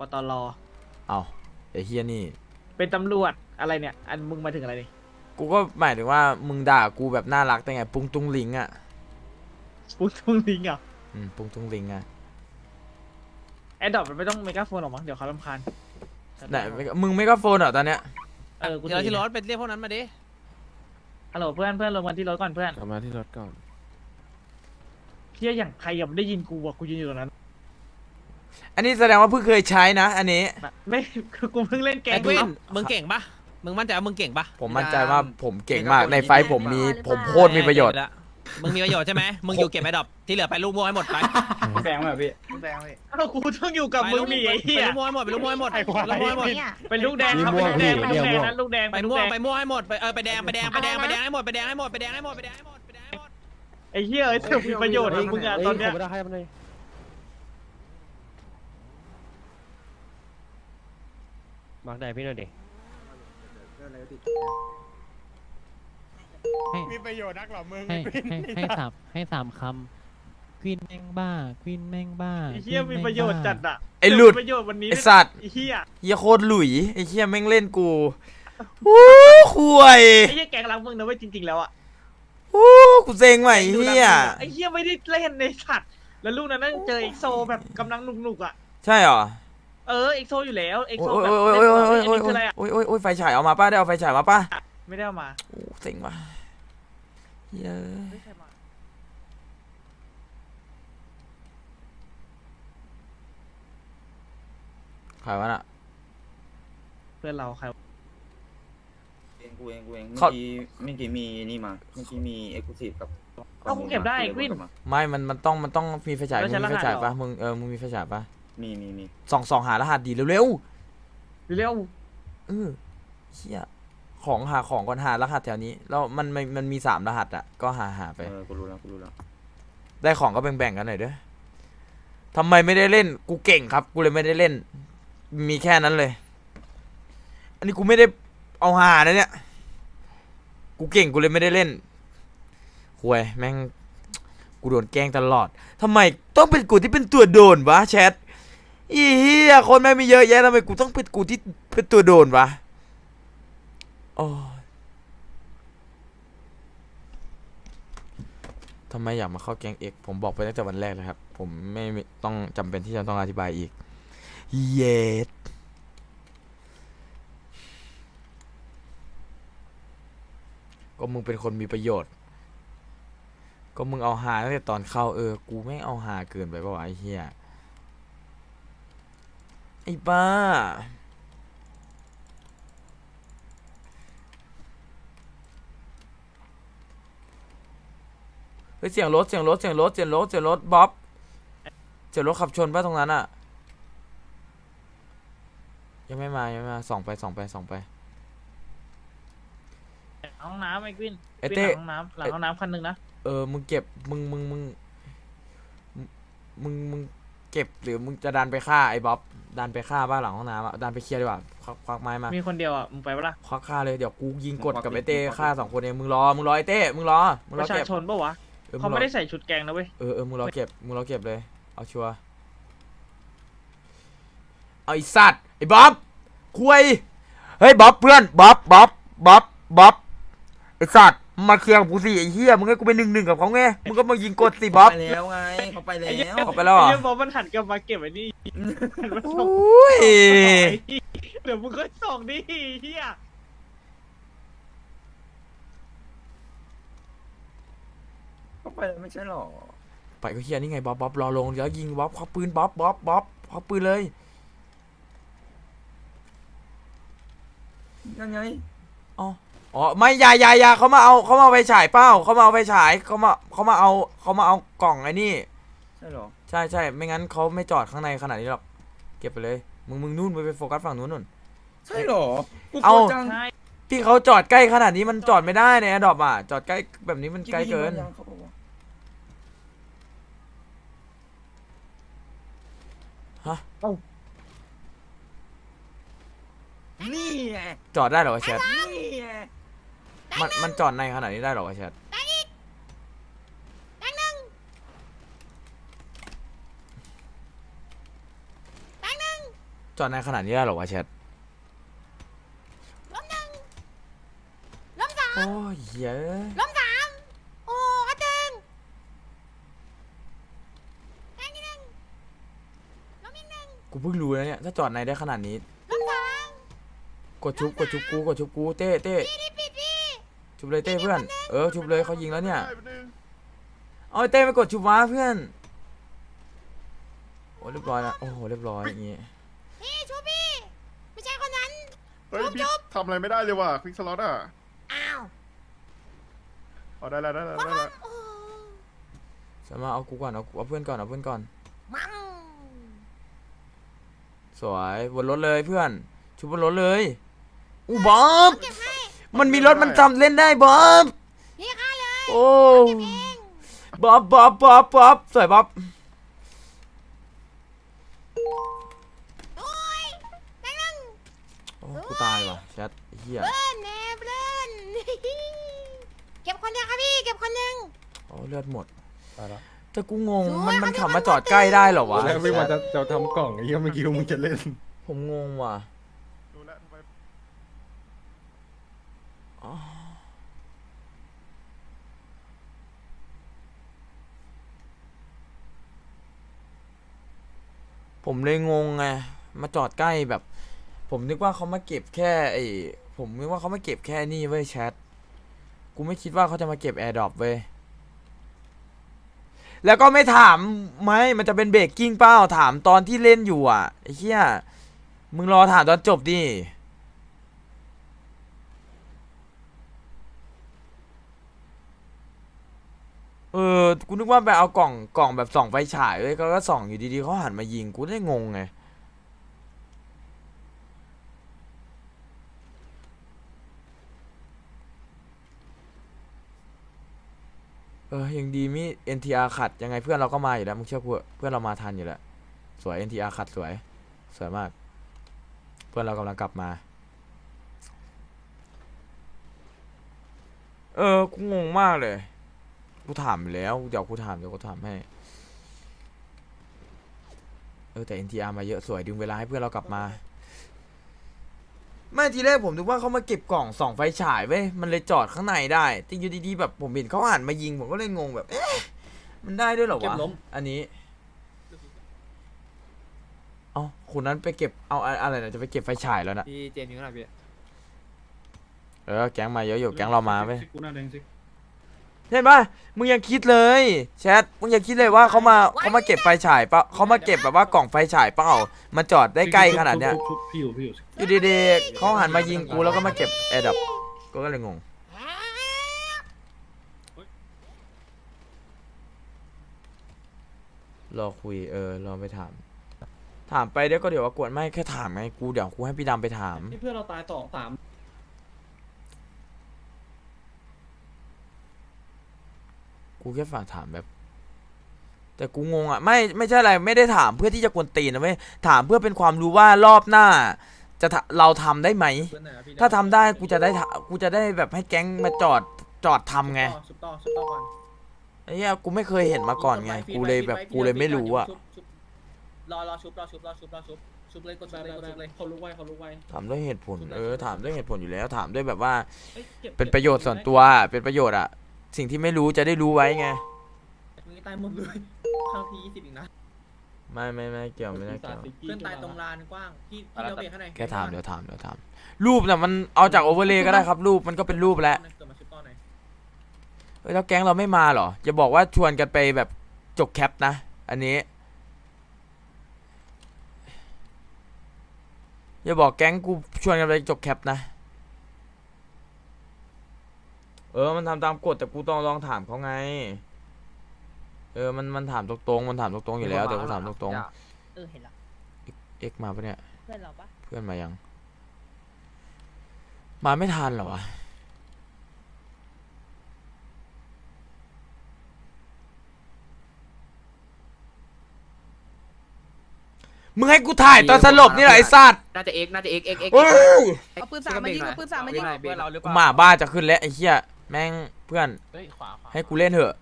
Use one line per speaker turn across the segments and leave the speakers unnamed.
ปตร
เอาไอ้เฮียนี่
เป็นตำรวจอะไรเนี่ย อันมึงมาถึงอะไรนี่
กูก็หมายถึงว่ามึงด่ากูแบบน่ารักแต่ไง ปุ้งตุ้งลิงอะ
ปุ้งตุ้งลิงอะ
อืมปุ้งตุ้งลิงอะ
แอดดอปมันไม่ต้องเมกาโฟนหรอกมั้งเดี๋ยวเขาลำคาญ
ไหนมึงไม่ก็โฟนเหรอตอนเนี้ย
เออกู
เดี๋ยวที่ร
ถ
ถไปเรียกพวกนั้นมาดิ
ฮัลโหลเพื่อนเพื่อนลงมาที่รถก่อนเพื่อน
กลับมาที่รถก่อน
เพี้ยอย่างใครยังไม่ได้ยินกูอะกูยืนอยู่ตรงนั้น
อันนี้แสดงว่าเพิ่งเคยใช้นะ อันนี้
นะไม่คือกูเพิ่งเล่นเก
ไอ้
ม
กวิน
ครับ
มึงเก่งปะมึงมั่นใจว่ามึงเก่งปะ
ผมมั่นใจว่าผมเก่งมากในไฟท์ผมมีผมโคตรมีประโยชน์
เก่งละมึงมีประโยชน์ใช่ไหมมึงอยู่เก็บไอ้ดอกที่เหลือไปลูกโม่ให้หมดไป
แบงค์แบบพี่แบงค์พี่
อ้าวกูต้องอยู่กับมึงนี่ไอ้เหี้ย
ไปลูกโม่ให้หมดไปลูกโม่ให้หมดไปลูกโม่ให้หมด
เป็นลูกแดงครับเป็นลูกแดงเป็นลูกแดงนั้นลูกแดง
ไป
เป็นลูก
ม่ว
แด
ง
ง
ไปม่วงให้หมดไปเออไปแดงไปแดงไปแดงไปแดงให้หมดไปแดงให้หมดไปแดงให้หมดไปแดงให้หมดไปแดงให้หมด
ไอ้เหี้ยเอ้ยเธอมีประโยชน์กับมึงอะตอนเนี้ย
ผมไม่ได้ให้มันเลย มาร์กได้พี่หน่อยดิ
ให้
มีประโยชน์นักเหรอมึง
ให้ให้ให้สามให้สามคำควีนแม่งบ้าควีนแม่งบ้า
ไอ้เหี้ยมีประโยชน์จัดอะ
ไอ้หลุด
มีประโยชน์วันนี้
ไอ้สัตว์
ไอ้เหี้ย
เฮียโคตรหลุยไอ้เฮียแม่งเล่นกูวู้คุย
ไอ้เหี้ยแกงรักมึงนะเว้ยจริง ๆ แล้วอะ
วู้กูเซ็งว่ะไอ้เฮีย
ไอ้เหี้ยไม่ได้เล่นในสัตว์ แล้วลูกนั้นนั่งเจอเอ็กโซแบบกำลังหนุกๆอะ
ใช่เหรอ
เออเอ็กโซอยู่แล้วเอ็ก
โอ้
โซ
ย
แบบ
โอ้ยโอ้ยโอ้ยโอ้ย
เล่น
โอ้ย
อันนี้คืออะไรอะ
โอ้ยโอ้ยโอ้ยไฟฉายเอามาป้าได้เอาไฟฉายมาป้า
ไม่ได้เอามา
โอ้เซ็งว่ะเหี้ยอะ
ไม่ใช่มา
ใครวะน่ะ
เพื่อนเราใคร
เองกูเองกูเอง
เขา
เมื่อกี้เมื่อกี้มีนี่มาเมื่อกี้มีเอ็กซ์คลูซีฟกับ
เอากูเก็บได้ไอ้กวิน
ไม่มันมันต้องมันต้องมีไฟฉาย
แล้
มึ
ว
ง
ใช้
มีไฟฉาย
รหัสเหรอ
ปะมึงเออมึงมีไฟฉายปะ
มีมีมี
ส่องส่องหารหัสดีเร็ว
เร็ว
ๆเออเชี่ยของหาของก่อนหารหัสแถวนี้แล้วมันมันมันมีสามรหัสอะก็หาหาไป
เออกูรู้แล้วกูรู้แล้ว
ได้ของก็แบ่งๆกันหน่อยเด้อทำไมไม่ได้เล่น กูเก่งครับ กูเลยไม่ได้เล่น มีแค่นั้นเลย อันนี้กูไม่ได้เอาหานะเนี่ย กูเก่งกูเลยไม่ได้เล่นหวยแม่ง กูโดนแกล้งตลอดทำไมต้องเป็นกูที่เป็นตัวโดนวะแชท อีเหี้ยคนแม่งมีเยอะแยะทำไมกูต้องเป็นกูที่เป็นตัวโดนวะโอ้ทำไมอยากมาเข้าแกงเอกผมบอกไปตั้งแต่วันแรกเลยครับ ผมไม่ต้องจำเป็นที่จะต้องอธิบายอีก เย็ดก็มึงเป็นคนมีประโยชน์ ก็มึงเอาหาตั้งแต่ตอนเข้าเออ กูไม่เอาหาเกินไปปะวะไอ้เหี้ย อ้บ้า เฮ้ยเสียงรถเสียงรถเสียงรถเสียงรถเสียงรถบ๊อบเสียงรถขับชนป่ะตรงนั้นอะยังไม่มายังไม่มาส่องไปส่องไปส่องไป
ห้องน้ำไอ้กวิน
ไอ้
กวิน
เต้
หลังห้องน้ำหลังห้องน้ำคันหนึ่งนะ
เออ มึงเก็บ มึง มึง มึง มึง มึง เก็บหรือมึงจะดันไปฆ่าไอ้บ๊อบดันไปฆ่าบ้านหลังห้องน้ำอะดันไปเคลียร์ดีกว่าควักควักไม้มา
มีคนเดียวอะมึงไปปะล่ะ
ควักฆ่าเลยเดี๋ยวกูยิงกดกับไอ้เต้ฆ่าสองคนเองมึงรอมึงรอไอ้เต้มึงรอมึง
ป
รอ
ระชา
เก็บ
ชนปะวะ
เออ
เขา
งรอ
ไม่ได้ใส่ชุดแกงนะเว้ย
เออเออมึงรอเก็บมึงรอเก็บเลยเอาชัวร์เอาไอ้สัตว์ไอ้บ๊อบคุยเฮ้ยบ๊อบเพื่อนบ๊อบบ๊อบบ๊อบบ๊อบไอ้สัตว์ มึงมาเคลียร์กับกูสิไอ้เหี้ยมึงให้กูไปหนึ่งหนึ่งกับเขาไงมึงก็มายิงกดสิบ๊อบ
ไปแล้วไงเขาไปแล้
ไอ้เหี้ยว
เขาไปแล้วเหรอ
ไอ้เหี้ยบอกมันหันกลับมาเก็บไอ้นี่หันมา
โอ
ส่ง้
ย
เดี๋ยวมึงก็ส่องดิเฮีย
เขาไปแล้วไม่ใช่หรอ
ไปก็เฮียนี่ไงบ๊อบบ๊อบรอลงเดี๋ยวยิงบ๊อบควักปืนบ๊อบบ๊อบบ๊อบควักปืนเลย
ยังไง
อ๋อ อ๋อไม่อยาอยาอยาเขามาเอาเขามาเอาไฟฉายเป้าเขามาเอาไฟฉายเขามาเขามาเอาเขามาเอากล่องไอ้นี่
ใช่หรอ
ใช่ใช่ไม่งั้นเขาไม่จอดข้างในขนาดนี้หรอกเก็บไปเลย มึงมึงนู่นไปไปโฟกัสฝั่งนู้นนู่น
ใช่หรอกู
เอา
กลัวจัง
ใช่
พี่เขาจอดใกล้ขนาดนี้มันจอดไม่ได้ในแอดดอปอะจอดใกล้แบบนี้มันไกลเกิน
ยังเขาบอกว่า
ฮะ
นี่ไง
จอดได้เหรอวะแชท
นี่ไง
มันมันจอดในขนาดนี้ได้เหรอวะแชทจจอดในขนาดนี้ได้เหรอวะแชท
ล้มหนึ่งล้มสอง
โอ้ยเย้ย
ล้มสามโอ้กระตึงแทงอีกหนึ่งล้มอีกหนึ่ง
กูเพิ่งรู้แล้วเนี่ยถ้าจอดในได้ขนาดนี้
ล้มสอง
กดชุบกดชุบกูกดชุบกูเต้เต้
พี่นี่ปิดพี่
ชุบเลยเต้เพื่อน เออชุบเลยเขายิงแล้วเนี่ยเอาไอ้เต้ไปกดชุบว้าเพื่อน โอ้เรียบร้อยละโอ้โหเรียบร้อยอย่างงี้
พี่ชูพี่ไม่ใช่คนนั้น
เฮ้ยพี่ทำอะไรไม่ได้เลยว่ะควิกสล็อตอะ
อ้าว
อ๋อได้แล้วได้แล้วได้แล้ว
โอ้
สามารถเอากูก่อนเอาเอาเพื่อนก่อนเอาเพื่อนก่อน
มัง
สวยบนรถเลยเพื่อน ชุบบนรถเลยอู้บอม
เก็บให้
มันมีรถมันจำเล่นได้บอม
พี่ฆ่าเลย
โอ้
เก็บเอง
บ๊อบบ๊อบบ๊อบบ๊อบสวยบ๊อบ
โอ้ยแป๊บนึง
โอ้กูตายว่ะแชทไอ้เฮีย
เบิ้ลแน่เบิ้ลเก็บคนเดียวครับพี่ เก็บคนหนึ่ง
โอ้เลือดหมด
ไปแล้ว
แต่กูงง
สวย
มันมัน
เขา
ขับ
จะ
มา
มา
จอดใกล้ได้เหรอวะ
แล้วไม่ว่าจะจะทำกล่องไอ้เหี้ยเมื่อกี้มึงจะเล่น
ผมงงว่ะ
ดูแลวทำไม
อ๋อ ผมเลยงงไงมาจอดใกล้แบบ ผมนึกว่าเขามาเก็บแค่ไอผมนึกว่าเขามาเก็บแค่นี่เว้ยแชทกูไม่คิดว่าเขาจะมาเก็บแอร์ดรอปเว้ยแล้วก็ไม่ถามไหมมันจะเป็นเบรกกิ้งเป้าถามตอนที่เล่นอยู่อะไอ้เหี้ยมึงรอถามตอนจบดิ เออ กูนึกว่าไปเอากล่องกล่องแบบส่องไฟฉายเลยก็ก็ส่องอยู่ดีๆเขาหันมายิงกูได้งงไงเออยังดีมี NTR ขัดยังไงเพื่อนเราก็มาอยู่แล้วมึงเชื่อกูเถอเพื่อนเรามาทันอยู่แล้วสวย NTR ขัดสวย สวยมาก เพื่อนเรากำลังกลับมา เออกูงงมากเลย กูถามอยู่แล้ว เดี๋ยวกูถามเดี๋ยวกูถามให้ เออแต่ NTR มาเยอะสวยดึงเวลาให้เพื่อนเรากลับมา ไม่ทีแรกผมนึกว่าเขามาเก็บกล่องส่องไฟฉายเว้ยมันเลยจอดข้างในได้แต่อยู่ดีๆแบบผมเห็นเขาหันมายิงผมก็เลยงงแบบ เอ๊ะมันได้ด้วยเหรอวะอันนี้เอาคนนั้นไปเก็บเอาอะอะไรนะจะไปเก็บไฟฉายแล้วนะ
พี่เจมส์อยู่ไหนพี่
เออแก๊งมาเยอะอยู่แก๊งเรามาเว้ย
กูน่าแดงสิ
เห็นปะมึงยังคิดเลยแชทมึงยังคิดเลยว่าเขามาเขามาเก็บไฟฉายปะเขามาเก็บแบบว่ากล่องไฟฉายเปล่ามาจอดได้ใกล้ขนาดเนี้ย
พี่อยู่พี่อยู่
อยู่ดีๆเขาหันมายิงกูแล้วก็มาเก็บแอร์ดับก็เลยงงรอคุยเออรอไปถาม ถามไปเดี๋ยวก็เดี๋ยวว่ากวนไม่แค่ถามไงกูเดี๋ยวกูให้พี่ดำไปถาม
ที่เพื่อนเราตายสองสาม
กูแค่ฝากถามแบบ แต่กูงงอะไม่ไม่ใช่อะไรไม่ได้ถามเพื่อที่จะกวนตีนนะเว้ยถามเพื่อเป็นความรู้ว่ารอบหน้า จะทะเราทำได้ไหม ถ้าทำได้กูจะได้ทะกูจะได้แบบให้แก๊งมาจอดจอดทำไง
ชุบต่อชุบต่อก่อน
ไอ้เหี้ยกูไม่เคยเห็นมาก่อนไง กูเลยแบบกูเลยไม่รู้อะ
รอรอชุบรอชุบรอชุบรอชุบชุบเลยกดชุบเลยกดชุบเลย
เขาลุกไวเขาลุกไว
ถามด้วยเหตุผลเออถามด้วยเหตุผลอยู่แล้วถามด้วยแบบว่า เป็นประโยชน์ส่วนตัวเป็นประโยชน์อะ สิ่งที่ไม่รู้จะได้รู้ไว้ไง
มึงตายหมดเลยข้างทียี่สิบอีกนะ
ไม่ไม่ไม่เกี่ยวไม่ได้เกี่ยว
เพื่อนตายตรงลานกว้างพี่พี่เลี้ยวเบรกให้หน่อย
แค่ถามเดี๋ยวถามเดี๋ยวถาม รูปน่ะมันเอาจากโอเวอร์เลย์ก็ได้ครับ รูปมันก็เป็นรูปแล้ว
เกิดมาชุบต่อหน่อย
เฮ้ยแล้วแก๊งเราไม่มาเหรออย่าบอกว่าชวนกันไปแบบจกแคปนะ อันนี้อย่าบอกแก๊งกูชวนกันไปจกแคปนะ เออ มันทำตามกฎแต่กูต้องลองถามเขาไง เออ มัน มันถามตรงๆ มันถามตรงๆอยู่แล้วเดี๋ยวกูถามตรง
เออเห็นแล้ว
ๆเอ็กมาปะเนี่ย
เพื่อนเราปะ
เพื่อนมายัง มาไม่ทันเหรอวะ มึงให้กูถ่ายตอนสลบนี่เหรอไอ้สัตว์
น่าจะเอ็กน่าจะเอ็กเอ็กเอ็ก
เฮ้ย
เอาปืนสามมายิงเอาปืนสามมายิง
เพื่อนเราหรือเป
กู
ล่า
หมาบ้าจะขึ้นแล้วไอ้เหี้ย แม่งเพื่อน
เฮ้ยขวาขวา
ให้กูเล่นเถอะ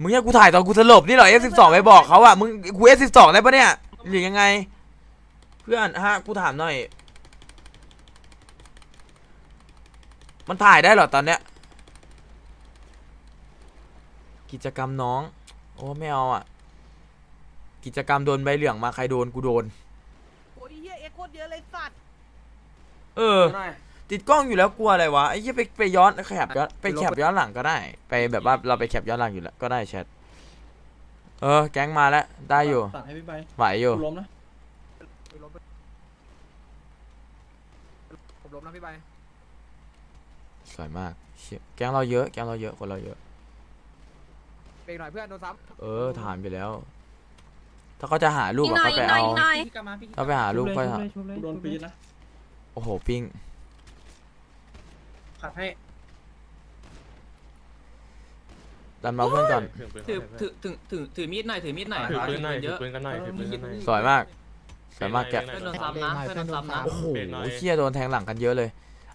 มึงให้กูถ่ายตอนกูสลบนี่เหรอ F12 ไปบอกเขาอะมึงกู F12 ได้ปะเนี่ยหรือยังไง เพื่อนฮะกูถามหน่อย มันถ่ายได้เหรอตอนเนี้ย กิจกรรมน้อง โอ้ไม่เอาอะกิจกรรมโดนใบเหลืองมาใครโดนกูโดน
โอ้ยเฮียเอ็กโคตรเยอะเลยสัตว์
เออ ติดกล้องอยู่แล้วกลัวอะไรวะไอ้เหี้ยไปไปย้อนแคปย้อนไปแคปย้อนหลังก็ได้ ไปแบบว่าเราไปแคปย้อนหลังอยู่แล้วก็ได้แชทเออแก๊งมาแล้วได้อยู่
ตัดให้พี่ใบ
ไหวอยู่
กูล้มนะ
ผมล้มนะพี่ใบ
สวยมากเชี่ยแก๊งเราเยอะแก๊งเราเยอะคนเราเยอะ
เบรกหน่อยเพื่อนโดนซ้
เออถามไปแล้ว ถ้าเขาจะหารูปอะเขาไปเอา
พี่กลับมาพี่
ถ้าไปหารูปก็
กูโดนปีนนะ
โอ้โหปิ้ง
ขัดให้
ดันมาเพื่อนก่อน
ถือถือถือถือถือมีดหน่อยถือมีดหน่อย
ถือปืนหน่อย
เย
ถือ
อะ
ปืนกันหน่อยถือปืนกันหน่อย
สวยมาก สวยมากแก
เพื่อนโดนซ้ำนะเพื่อนโดนซ้ำนะ
โอ้โหเชี่ยโดนแทงหลังกันเยอะเลย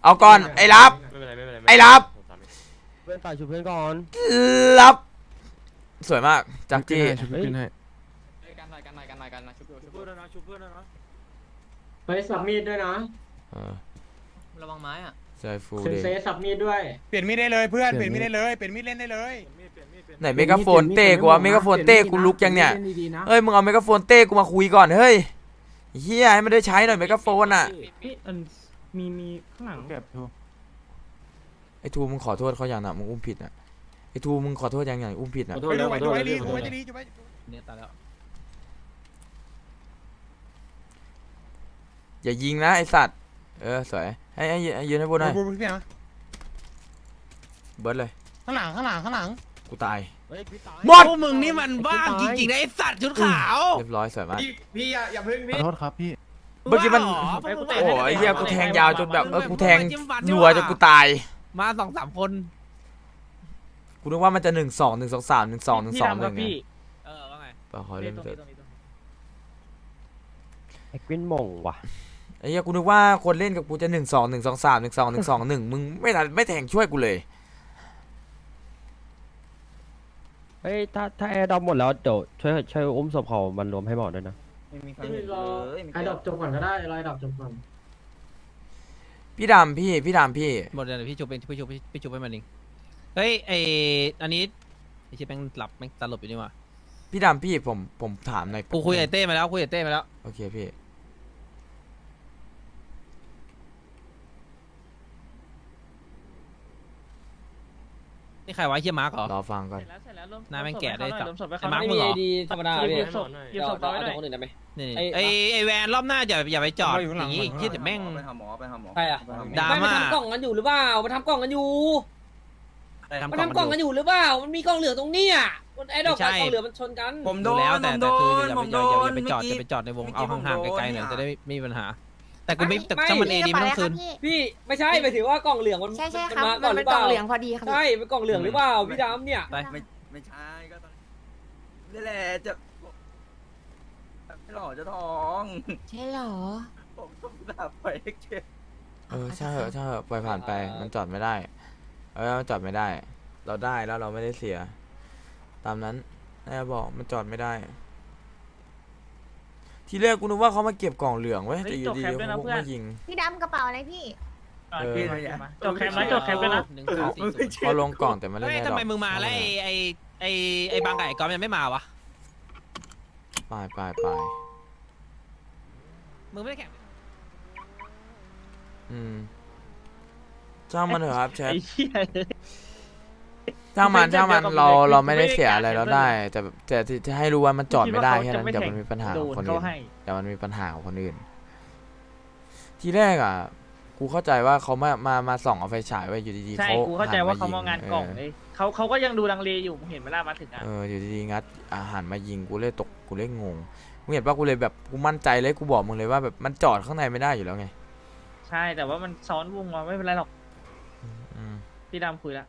เอาก่อน ไอ้รับ
ไม่เป็นไรไม่เป็นไร
ไอ้รับ
เพื่อนฝ่ายชุบเพื่อนก่อน
รับ สวยมาก จักจี้
เฮ้ย
กันหน่อยกันหน่อยกันหน่อยกันนะชุบชุบ
เพื่อนนะชูเพื่อนนะ
เฮ้ยสับมีดด้วยนะ
เออ
ระวังไม้อะ
ใจฟู
เซน
เลย
เซสับมีดด้วย
เปลี่ยนมีดได้เลยเพื่อนเปลี่ยนมีดได้เลยเปลี่ยนมีดเล่นได้เลย
ไหนเมกาโฟนเต้กูวะเมกาโฟนเต้กูลุกยังเนี่ยเอ้ยมึงเอาเมกาโฟนเต้กูมาคุยก่อนเฮ้ยเฮียให้มันได้ใช้หน่อยเมกาโฟนอะ
พี่อันมีมีข้างหลังเก็บ
ไอ้ทูมึงขอโทษเขาอย่างหนักมึงอุ้มผิดอะไอ้ทูมึงขอโทษอย่างอย่างอุ้มผิดอะ
ขอโทษแล้วขอโทษแล้ว
กูไว้จะดีกูไว้เนี่ยตายแล้ว
อย่ายิงนะไอสัตว์ เออสวยให้ให้ให้ยืนให้พูดหน่อย
บูพี่นะ
เบิร์ดเลย
ข้างหลังข้างหลังข้างหลัง
กูตาย
เฮ้ยพี่ตาย
หมด
พวกมึงนี่มันบ้าจริงๆนะไอ้สัตว์ชุดขาว
เรียบร้อยสวยมาก
พี่อย่าอย่าพึ่งพี่
ขอโทษครับพี่
เมื่อกี้มัน
ไอ้กูเตะ
โอ้ยไอ้เหี้ยกูแทงยาวจนแบบเออกูแทง
จิ้มฟัน
รัวจนกูตาย
มาสองสามคน
กูนึกว่ามันจะหนึ่งสองหนึ่งสองสามหนึ่งสองหนึ่ง
พี่
สอง
ดำ
ห
ครั
นึ่
บ
ง
พี่
เออว่าไง
ปขอ
เล่
เล่
น
น
ตรง
เถ
นี้
อะ
ตรงนี้ตรงนี้
ไอ้กวินหมงว่ะ
ไอ้เหี้ยกูนึกว่าคนเล่นกับกูจะหนึ่งสองหนึ่งสองสามหนึ่งสองหนึ่งสองหนึ่งมึงไม่ทันไม่แทงช่วยกูเลย
เฮ้ยถ้าถ้าแอร์ดอมหมดแล้วเดี๋ยวช่วยช่วยอุ้มศพเขามันรวมให้หมอด้วยนะ
ไม่มีใคร
พี่
เห็น
ร
เล
อย
ไม่
ไอ้
เกี่
ด
ย
อ
ว
กจบก่อนก็ได้รอไอ้ดอกจบก่อน
พี่ดำพี่พี่ดำพี่
หมดเลยพี่ชุบเป็นพี่ชุบพี่ชุบไปมันเองเฮ้ยไออันนี้ไอชิปแม่งหลับแม่งตลบอยู่นี่มา
พี่ดำพี่ผมผมถามหน่อย
กูคุยกับไอ้เต้มาแล้วคุยกับเต้มาแล้ว
โอเคพี่
นี่ใครวะไอ้เฮียมาร์กเหรอ
รอฟังก่อน
เสร็จแล้วเสร็จแล้วรวม
หน้าแม่งแก่ได้จับ
รวมศพไป
ไอ้
เขาห
มา
น่
ร์
อย
คมึงเหรอ
ดีธรรมดา
ห
พี่
ยิบศพหยิบศพเราไว้หน่อย
คนอื่นได้ไหม
นี่
ไอ้
ไอไอแวนรอบหน้าอย่าอย่าไปจอดอย่างงี้ที่แต่แม่ง
ไปหาหมอไปหาหมอ
ใครอะ
ไปหาหมอ
ดรา
ไม่
ม่า
มาทำกล่องกันอยู่หรือเปล่ามาทำกล่องกันอยู่
ทำ
มาทำกล่องกันอยู่หรือเปล่า มันมีกล่องเหลืองตรงเนี้ยมันไอ้ดอก
ไม่ใช่
กับกล่องเหลืองมันชนกัน
ผมโด
ดู
น
แล้วแต่
ผมโด
แต่คือนอย่า
ผ
ไป
ม
อ
โด
ย่าอย่านไปจอด
เมื่
อย่าไปจอดในวง
เมื่อกี้
เอาห่างๆ
ผมโดน
ไกลๆหน่อย
เนี่ย
จะได้ไม่มีปัญหา แต่กูไม่แต่ถ้ามันเอดีไม่ต้องคืน
พี่ไม่ใช่หมายถึงว่ากล่องเหลืองมัน
ใช่ใช่
มัน
ครับ
มาก่
มั
อนนห
เป็
รื
น
อกเป
ล่อง
ล่า
เหลืองพอดีครับ
ใช่เป็นกล่องเหลืองหรือเปล่าพี่ดำเนี่ย
ไป
ไม่ไม่ใช่ก็ตอนนี่แหละจะไม่หล่อจะท้อง
ใช่เหรอ
ผมต้องดับไปเก็บ
เออใช่เหอะใช่เหอะปล่อยผ่านไปมันจอดไม่ได้เออมันจอดไม่ได้ เราได้แล้วเราไม่ได้เสีย ตามนั้นนายบอกมันจอดไม่ได้ ทีแรกกูนึกว่าเขามาเก็บกล่องเหลืองเว้ยแต่อยู่ดีๆเขาก็มายิง
พี่ดำกระเป๋าอะไรพี่
อะ
เออ
พี่มาจดแคมป์นะจดแคมป์ด้วยนะ
หนึ่งสองสี่ศูนย์
เขาลงกล่องแต่ไม่เล่น
เฮ้ย
ไงหร
ทำ
อก
ไมมึงมาแล้วไอไอไอไอบางไก่กอมยังไม่มาวะ
ไปไปไป
มึงไม่ได้แข่ง
อืมจ้างมันเถอะครับแชท
ไอ้เหี้ย
ช่างมัน
เป็น
ช่างมัน
แบบ
เรา
แบบ
เราไม่ได้
ไม่ได้
เสียอะไร
แข่ง
เรา
ด้วย
ได้ แต่แบบแต่ที่ที่ให้รู้ว่ามันจอดไม่ได้แค่นั้น
คิ
เดี๋ยว
ว่า
มันมีปัญหา
โด
ของ
น
คน
เขา
อื่น
ให้
เดี๋ยวมันมีปัญหาของคนอื่น ทีแรกอะ กูเข้าใจว่าเขามามามาส่องเอาไฟฉายไว้อยู่ดีๆ
ใช่
เขา
กูเข้าใจว่าเขา
หั
มองงาน
ยิ
กล่องเลยเขาเขาก็ยังดูลังเลอยู่มึงเห็นเวลามาถึงอะ
เอออยู่ดีๆงัดอาหารมายิงกูเลยตกกูเลยงงมึงเห็นปะกูเลยแบบกูมั่นใจเลยกูบอกมึงเลยว่าแบบมันจอดข้างในไม่ได้อยู่แล้วไง
ใช่แต่ว่ามันซ้อนวงมาไม่เป็นไรหรอก
อืม
พี่ดำคุยละ